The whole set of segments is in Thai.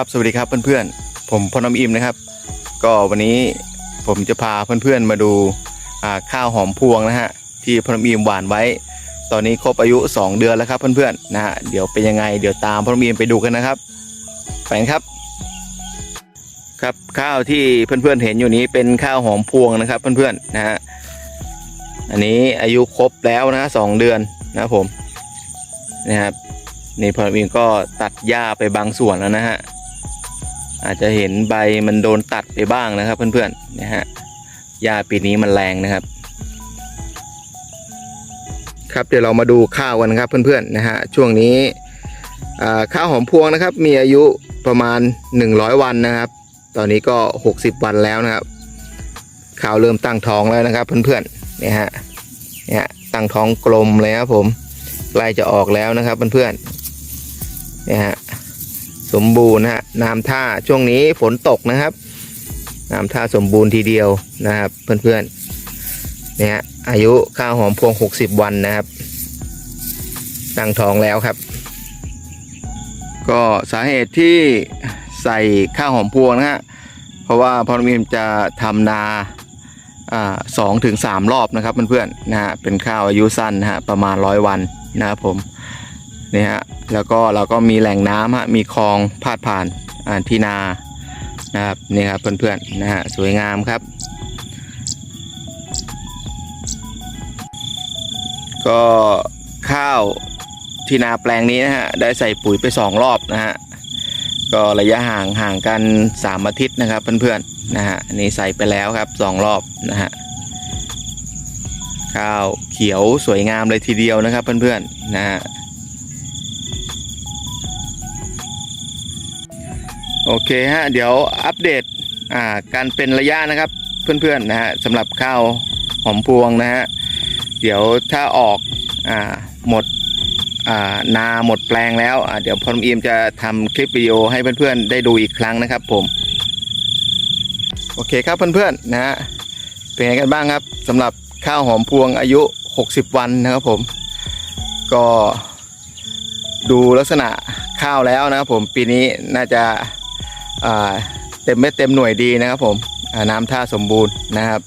ับสวัสดีครับเพื่อนๆ ผมพน้ำอิมนะครับ ก็วันนี้ผมจะพาเพื่อนๆมาดูข้าวหอมพวงนะฮะที่พน้ำอิมหวานไว้ ตอนนี้ครบอายุ 2 เดือนแล้วครับเพื่อนๆนะฮะเดี๋ยวเป็นยังไงเดี๋ยวตามพน้ำอิมไปดูกันนะครับไปครับ ครับข้าวที่เพื่อนๆเห็นอยู่นี้เป็นข้าวหอมพวงนะครับเพื่อนๆนะฮะอันนี้อายุครบแล้วนะสองเดือนนะครับผมนะครับนี่พอวินก็ตัดหญ้าไปบางส่วนแล้วนะฮะ อาจจะเห็นใบมันโดนตัดไปบ้างนะครับ เพื่อนๆนะฮะหญ้าปีนี้มันแรงนะครับ ครับเดี๋ยวเรามาดูข้าวกันครับเพื่อนๆนะฮะช่วงนี้ข้าวหอมพวงนะครับ มีอายุประมาณ 100 วันนะครับ ตอนนี้ก็ 60 วันแล้วนะครับ ข้าวเริ่มตั้งท้องแล้วนะครับ เพื่อนๆนี่ฮะนี่ฮะตั้งท้องกลมเลยครับผมใกล้จะออกแล้วนะครับเพื่อนๆนี่ฮะ สมบูรณ์นะฮะน้ำท่าช่วงนี้ฝนตกนะครับ น้ำท่าสมบูรณ์ทีเดียวนะครับเพื่อนๆเนี่ยอายุข้าวหอมพวง 60 วันนะครับตั้งท้องแล้วครับ ก็สาเหตุที่ใส่ข้าวหอมพวงนะฮะเพราะว่าพอมีมจะทำนาอ่าสองถึงสามรอบนะครับเพื่อนๆนะฮะเป็นข้าวอายุสั้นนะฮะประมาณร้อยวันนะครับผม นี่ฮะแล้วก็เราก็มีแหล่งน้ำฮะมีคลองพาดผ่านที่นานะครับนี่ครับเพื่อนๆนะฮะสวยงามครับ ก็ข้าวที่นาแปลงนี้นะฮะได้ใส่ปุ๋ยไปสองรอบนะฮะก็ระยะห่างห่างกันสามอาทิตย์นะครับเพื่อนๆนะฮะนนี่ใส่ไปแล้วครับสองรอบนะฮะข้าวเขียวสวยงามเลยทีเดียวนะครับเพื่อนๆนะฮะ โอเคฮะเดี๋ยวอัปเดตอ่าการเป็นระยะนะครับเพื่อนๆนะฮะสำหรับข้าวหอมพวงนะฮะเดี๋ยวถ้าออกอ่าหมดอ่านาหมดแปลงแล้วอ่าเดี๋ยวพอมอีมจะทำคลิปวิดีโอให้เพื่อนๆได้ดูอีกครั้งนะครับผมโอเคครับเพื่อนๆนะฮะเป็นไงกันบ้างครับสำหรับข้าวหอมพวงอายุ 60 วันนะครับผม ก็ดูลักษณะข้าวแล้วนะครับผมปีนี้น่าจะ เต็มเม็ดเต็มหน่วยดีนะครับผมน้ำท่าสมบูรณ์นะครับ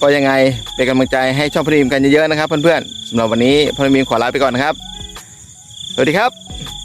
ก็ยังไงเป็นกำลังใจให้ช่องพรีมกันเยอะๆนะครับเพื่อนๆสำหรับวันนี้พอดีมขอลาไปก่อนนะครับ สวัสดีครับ